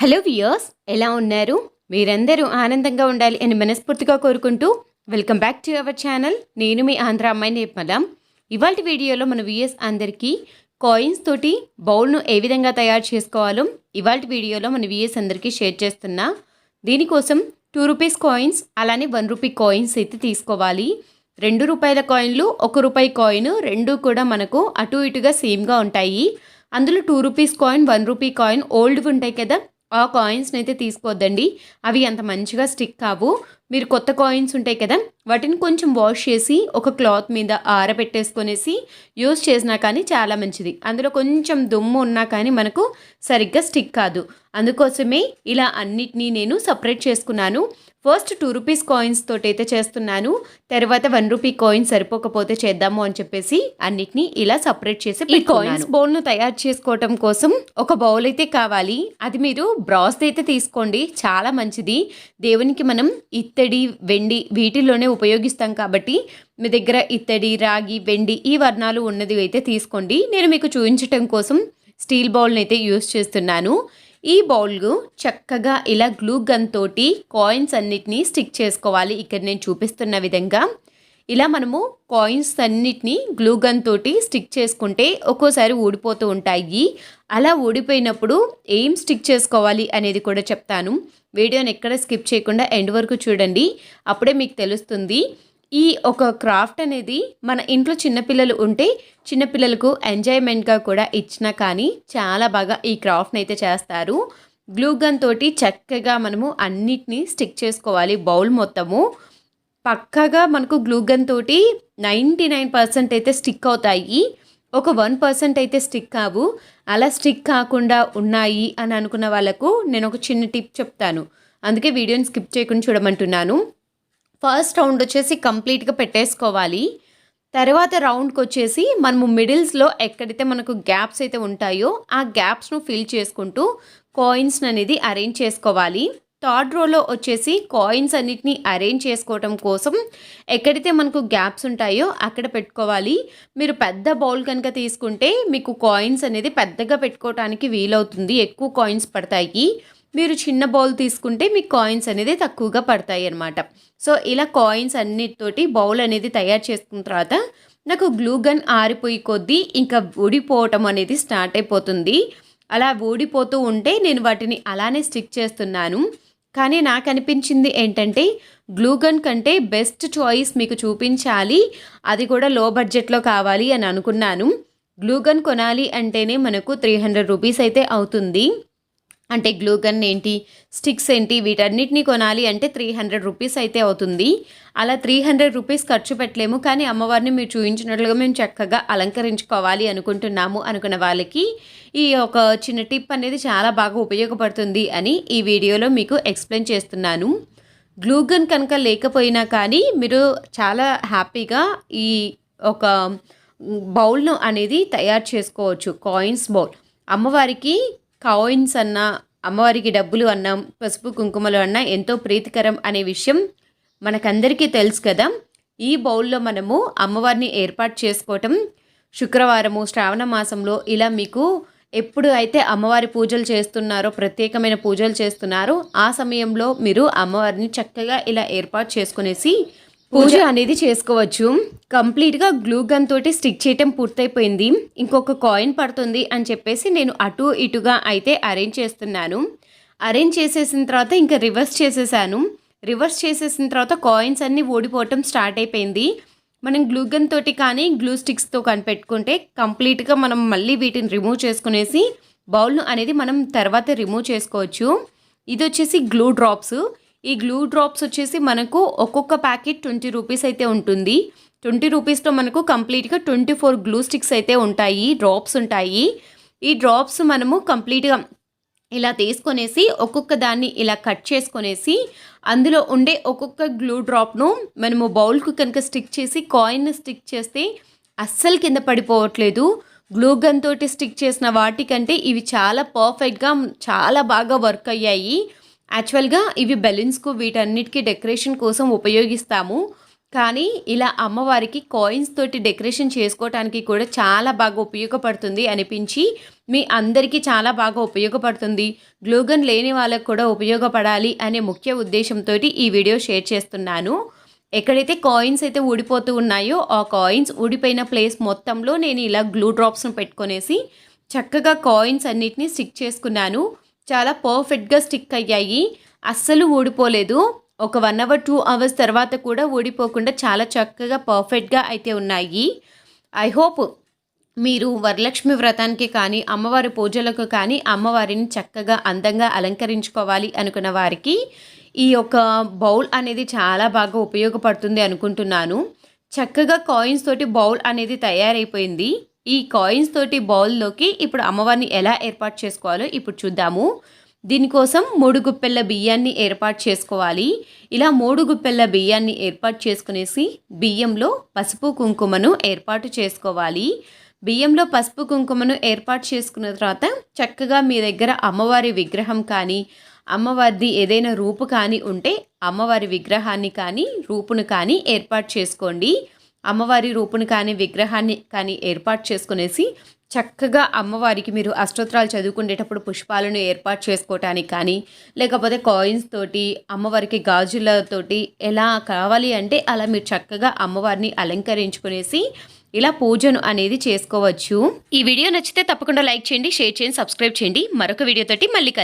Hello viewers ఎలా ఉన్నారు? మీరందరూ ఆనందంగా ఉండాలి అని మనస్ఫూర్తిగా కోరుకుంటూ welcome back to our channel. నేను మీ ఆంధ్ర అమ్మాయి నేర్పలం ఇవాళ వీడియోలో మన వియర్స్ అందరికీ కాయిన్స్ తోటి బౌల్ను ఏ విధంగా తయారు చేసుకోవాలో ఇవాళ వీడియోలో మన వియర్స్ అందరికీ షేర్ చేస్తున్నా. దీనికోసం టూ రూపీస్ కాయిన్స్ అలానే వన్ రూపీ కాయిన్స్ అయితే తీసుకోవాలి. రెండు రూపాయల కాయిన్లు ఒక రూపాయి కాయిన్ రెండు కూడా మనకు అటు ఇటుగా సేమ్గా ఉంటాయి. అందులో two rupees coin one rupee coin old ఉంటాయి కదా ఆ కాయిన్స్ని అయితే తీసుకోవద్దండి అవి అంత మంచిగా స్టిక్ కావు. మీరు కొత్త కాయిన్స్ ఉంటాయి కదా వాటిని కొంచెం వాష్ చేసి ఒక క్లాత్ మీద ఆరబెట్టేసుకొనేసి యూస్ చేసినా కానీ చాలా మంచిది. అందులో కొంచెం దుమ్ము ఉన్నా కానీ మనకు సరిగ్గా స్టిక్ కాదు. అందుకోసమే ఇలా అన్నిటినీ నేను సపరేట్ చేసుకున్నాను. ఫస్ట్ టూ రూపీస్ కాయిన్స్ తోటి అయితే చేస్తున్నాను. తర్వాత వన్ రూపీ కాయిన్ సరిపోకపోతే చేద్దాము అని చెప్పేసి అన్నిటినీ ఇలా సపరేట్ చేసి ఈ కాయిన్స్ బౌల్ను తయారు చేసుకోవటం కోసం ఒక బౌల్ అయితే కావాలి. అది మీరు బ్రాస్ అయితే తీసుకోండి. చాలా మంచిది. దేవునికి మనం ఇత్తడి వెండి వీటిల్లోనే ఉపయోగిస్తాం కాబట్టి మీ దగ్గర ఇత్తడి రాగి వెండి ఈ వర్ణాలు ఉన్నది అయితే తీసుకోండి. నేను మీకు చూపించటం కోసం స్టీల్ బౌల్ని అయితే యూస్ చేస్తున్నాను. ఈ బౌల్ చక్కగా ఇలా గ్లూ గన్ తోటి కాయిన్స్ అన్నిటినీ స్టిక్ చేసుకోవాలి. ఇక్కడ నేను చూపిస్తున్న విధంగా ఇలా మనము కాయిన్స్ అన్నిటినీ గ్లూ గన్ తోటి స్టిక్ చేసుకుంటే ఒక్కోసారి ఊడిపోతూ ఉంటాయి. అలా ఊడిపోయినప్పుడు ఏం స్టిక్ చేసుకోవాలి అనేది కూడా చెప్తాను. వీడియోని ఎక్కడ స్కిప్ చేయకుండా ఎండ్ వరకు చూడండి. అప్పుడే మీకు తెలుస్తుంది. ఈ ఒక క్రాఫ్ట్ అనేది మన ఇంట్లో చిన్నపిల్లలు ఉంటే చిన్నపిల్లలకు ఎంజాయ్మెంట్గా కూడా ఇచ్చినా కానీ చాలా బాగా ఈ క్రాఫ్ట్ని అయితే చేస్తారు. గ్లూ గన్ తోటి చక్కగా మనము అన్నిటినీ స్టిక్ చేసుకోవాలి బౌల్ మొత్తము. పక్కగా మనకు గ్లూ గన్ తోటి నైంటీ నైన్ పర్సెంట్ అయితే స్టిక్ అవుతాయి. ఒక వన్ పర్సెంట్ అయితే స్టిక్ కావు. అలా స్టిక్ కాకుండా ఉన్నాయి అని అనుకున్న వాళ్ళకు నేను ఒక చిన్న టిప్ చెప్తాను. అందుకే వీడియోని స్కిప్ చేయకుండా చూడమంటున్నాను. ఫస్ట్ రౌండ్ వచ్చేసి కంప్లీట్గా పెట్టేసుకోవాలి. తర్వాత రౌండ్కి వచ్చేసి మనము మిడిల్స్లో ఎక్కడైతే మనకు గ్యాప్స్ అయితే ఉంటాయో ఆ గ్యాప్స్ను ఫిల్ చేసుకుంటూ కాయిన్స్ అనేది అరేంజ్ చేసుకోవాలి. థర్డ్ రోలో వచ్చేసి కాయిన్స్ అన్నిటిని అరేంజ్ చేసుకోవటం కోసం ఎక్కడైతే మనకు గ్యాప్స్ ఉంటాయో అక్కడ పెట్టుకోవాలి. మీరు పెద్ద బౌల్ కనుక తీసుకుంటే మీకు కాయిన్స్ అనేది పెద్దగా పెట్టుకోవటానికి వీలవుతుంది. ఎక్కువ కాయిన్స్ పడతాయి. మీరు చిన్న బౌల్ తీసుకుంటే మీకు కాయిన్స్ అనేది తక్కువగా పడతాయి అనమాట సో ఇలా కాయిన్స్ అన్నిటితోటి బౌల్ అనేది తయారు చేసుకున్న తర్వాత నాకు గ్లూ గన్ ఆరిపోయి కొద్దీ ఇంకా ఊడిపోవటం అనేది స్టార్ట్ అయిపోతుంది. అలా ఊడిపోతూ ఉంటే నేను వాటిని అలానే స్టిక్ చేస్తున్నాను. కానీ నాకు అనిపించింది ఏంటంటే గ్లూగన్ కంటే బెస్ట్ చాయిస్ మీకు చూపించాలి. అది కూడా లో బడ్జెట్లో కావాలి అని అనుకున్నాను. గ్లూగన్ కొనాలి అంటేనే మనకు త్రీ హండ్రెడ్ రూపీస్ అయితే అవుతుంది. అంటే గ్లూ గన్ ఏంటి స్టిక్స్ ఏంటి వీటన్నిటిని కొనాలి అంటే త్రీ హండ్రెడ్ రూపీస్ అయితే అవుతుంది. అలా త్రీ హండ్రెడ్ రూపీస్ ఖర్చు పెట్టలేము కానీ అమ్మవారిని మీరు చూపించినట్లుగా మేము చక్కగా అలంకరించుకోవాలి అనుకుంటున్నాము అనుకున్న వాళ్ళకి ఈ ఒక చిన్న టిప్ అనేది చాలా బాగా ఉపయోగపడుతుంది అని ఈ వీడియోలో మీకు ఎక్స్ప్లెయిన్ చేస్తున్నాను. గ్లూ గన్ కనుక లేకపోయినా కానీ మీరు చాలా హ్యాపీగా ఈ ఒక బౌల్ను అనేది తయారు చేసుకోవచ్చు కాయిన్స్ బౌల్. అమ్మవారికి కాయిన్స్ అన్నా అమ్మవారికి డబ్బులు అన్నాం పసుపు కుంకుమలు అన్నా ఎంతో ప్రీతికరం అనే విషయం మనకందరికీ తెలుసు కదా. ఈ బౌల్లో మనము అమ్మవారిని ఏర్పాటు చేసుకోవటం శుక్రవారము శ్రావణ మాసంలో ఇలా మీకు ఎప్పుడు అయితే అమ్మవారి పూజలు చేస్తున్నారో ప్రత్యేకమైన పూజలు చేస్తున్నారో ఆ సమయంలో మీరు అమ్మవారిని చక్కగా ఇలా ఏర్పాటు చేసుకునేసి పూజ అనేది చేసుకోవచ్చు. కంప్లీట్గా గ్లూ గన్ తోటి స్టిక్ చేయటం పూర్తయిపోయింది. ఇంకొక కాయిన్ పడుతుంది అని చెప్పేసి నేను అటు ఇటుగా అయితే అరేంజ్ చేస్తున్నాను. అరేంజ్ చేసేసిన తర్వాత ఇంకా రివర్స్ చేసేసాను. రివర్స్ చేసేసిన తర్వాత కాయిన్స్ అన్నీ ఓడిపోవటం స్టార్ట్ అయిపోయింది. మనం గ్లూ గన్ తోటి కానీ గ్లూ స్టిక్స్తో కానీ పెట్టుకుంటే కంప్లీట్గా మనం మళ్ళీ వీటిని రిమూవ్ చేసుకునేసి బౌల్ను అనేది మనం తర్వాత రిమూవ్ చేసుకోవచ్చు. ఇది వచ్చేసి గ్లూ డ్రాప్స్ ఈ గ్లూ డ్రాప్స్ వచ్చేసి మనకు ఒక్కొక్క ప్యాకెట్ ట్వంటీ రూపీస్ అయితే ఉంటుంది. ట్వంటీ రూపీస్లో మనకు కంప్లీట్గా ట్వంటీ ఫోర్ గ్లూ స్టిక్స్ అయితే ఉంటాయి. డ్రాప్స్ ఉంటాయి. ఈ డ్రాప్స్ మనము కంప్లీట్గా ఇలా తీసుకొనేసి ఒక్కొక్క దాన్ని ఇలా కట్ చేసుకొనేసి అందులో ఉండే ఒక్కొక్క గ్లూ డ్రాప్ను మనము బౌల్కు కనుక స్టిక్ చేసి కాయిన్ స్టిక్ చేస్తే అస్సలు కింద పడిపోవట్లేదు. గ్లూ గన్ తోటి స్టిక్ చేసిన వాటికంటే ఇవి చాలా పర్ఫెక్ట్గా చాలా బాగా వర్క్ అయ్యాయి. యాక్చువల్గా ఇవి బెలూన్స్కు వీటన్నిటికీ డెకరేషన్ కోసం ఉపయోగిస్తాము. కానీ ఇలా అమ్మవారికి కాయిన్స్ తోటి డెకరేషన్ చేసుకోవటానికి కూడా చాలా బాగా ఉపయోగపడుతుంది అనిపించి మీ అందరికీ చాలా బాగా ఉపయోగపడుతుంది. గ్లూగన్ లేని వాళ్ళకు కూడా ఉపయోగపడాలి అనే ముఖ్య ఉద్దేశంతో ఈ వీడియో షేర్ చేస్తున్నాను. ఎక్కడైతే కాయిన్స్ అయితే ఊడిపోతూ ఉన్నాయో ఆ కాయిన్స్ ఊడిపోయిన ప్లేస్ మొత్తంలో నేను ఇలా గ్లూ డ్రాప్స్ను పెట్టుకొనేసి చక్కగా కాయిన్స్ అన్నిటినీ స్టిక్ చేసుకున్నాను. చాలా పర్ఫెక్ట్గా స్టిక్ అయ్యాయి. అస్సలు ఊడిపోలేదు. ఒక వన్ అవర్ టూ అవర్స్ తర్వాత కూడా ఊడిపోకుండా చాలా చక్కగా పర్ఫెక్ట్గా అయితే ఉన్నాయి. ఐ హోప్ మీరు వరలక్ష్మి వ్రతానికి కానీ అమ్మవారి పూజలకు కానీ అమ్మవారిని చక్కగా అందంగా అలంకరించుకోవాలి అనుకున్న వారికి ఈ యొక్క బౌల్ అనేది చాలా బాగా ఉపయోగపడుతుంది అనుకుంటున్నాను. చక్కగా కాయిన్స్ తోటి బౌల్ అనేది తయారైపోయింది. ఈ కాయిన్స్ తోటి బౌల్లోకి ఇప్పుడు అమ్మవారిని ఎలా ఏర్పాటు చేసుకోవాలో ఇప్పుడు చూద్దాము. దీనికోసం మూడు గుప్పెళ్ళ బియ్యాన్ని ఏర్పాటు చేసుకోవాలి. ఇలా మూడు గుప్పెళ్ళ బియ్యాన్ని ఏర్పాటు చేసుకునేసి బియ్యంలో పసుపు కుంకుమను ఏర్పాటు చేసుకోవాలి. బియ్యంలో పసుపు కుంకుమను ఏర్పాటు చేసుకున్న తర్వాత చక్కగా మీ దగ్గర అమ్మవారి విగ్రహం కానీ అమ్మవారిది ఏదైనా రూపు కానీ ఉంటే అమ్మవారి విగ్రహాన్ని కానీ రూపును కానీ ఏర్పాటు చేసుకోండి. అమ్మవారి రూపును కానీ విగ్రహాన్ని కానీ ఏర్పాటు చేసుకునేసి చక్కగా అమ్మవారికి మీరు అష్టోత్తరాలు చదువుకునేటప్పుడు పుష్పాలను ఏర్పాటు చేసుకోవటానికి కానీ లేకపోతే కాయిన్స్ తోటి అమ్మవారికి గాజులతోటి ఎలా కావాలి అంటే అలా మీరు చక్కగా అమ్మవారిని అలంకరించుకునేసి ఇలా పూజను అనేది చేసుకోవచ్చు. ఈ వీడియో నచ్చితే తప్పకుండా లైక్ చేయండి షేర్ చేయండి సబ్స్క్రైబ్ చేయండి. మరొక వీడియోతోటి మళ్ళీ కలిసి